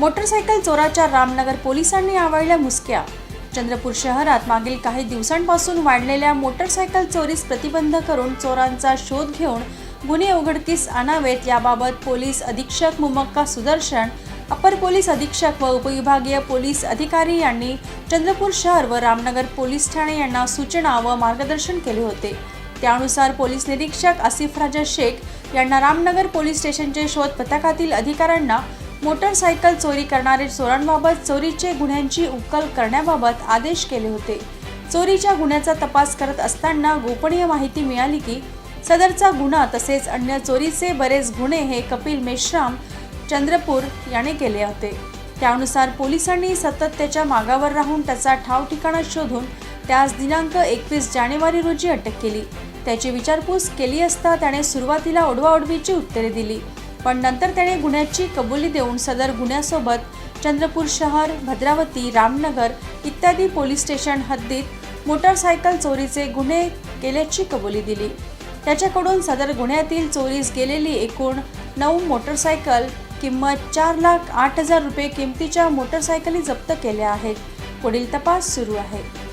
Motorcycle चोराच्या रामनगर पोलिसांनी आवळल्या मुसक्या. चंद्रपूर शहरात मागील काही दिवसांपासून वाढलेल्या मोटरसायकल चोरीस प्रतिबंध करून चोरांचा शोध घेऊन गुन्हे उघडकीस आणावेत. याबाबत पोलीस अधीक्षक मुमक्का सुदर्शन अपर पोलीस अधीक्षक व उपविभागीय पोलीस अधिकारी यांनी चंद्रपूर शहर व रामनगर पोलीस ठाणे यांना सूचना व मार्गदर्शन केले होते. त्यानुसार पोलीस निरीक्षक आसिफ राजा शेख यांना रामनगर पोलीस स्टेशनचे शोध पथकातील अधिकाऱ्यांना मोटरसायकल चोरी करणारे चोरांबाबत चोरीचे गुन्ह्यांची उकल करण्याबाबत आदेश केले होते. चोरीच्या गुन्ह्याचा तपास करत असताना गोपनीय माहिती मिळाली की सदरचा गुन्हा तसेच अन्य चोरीचे बरेच गुन्हे हे कपिल मेश्राम चंद्रपूर याने केले होते. त्यानुसार पोलिसांनी सतत त्याच्या मागावर राहून त्याचा ठाव ठिकाणा शोधून त्यास दिनांक एकवीस जानेवारी रोजी अटक केली. त्याची विचारपूस केली असता त्याने सुरुवातीला ओढवाओढवीची उत्तरे दिली. पण नंतर त्याने गुन्ह्याची कबुली देऊन सदर गुन्ह्यासोबत चंद्रपूर शहर भद्रावती रामनगर इत्यादी पोलीस स्टेशन हद्दीत मोटारसायकल चोरीचे गुन्हे केल्याची कबुली दिली. त्याच्याकडून सदर गुन्ह्यातील चोरीस गेलेली एकूण नऊ मोटरसायकल किंमत चार लाख आठ हजार रुपये किमतीच्या मोटरसायकली जप्त केल्या आहेत. पुढील तपास सुरू आहे.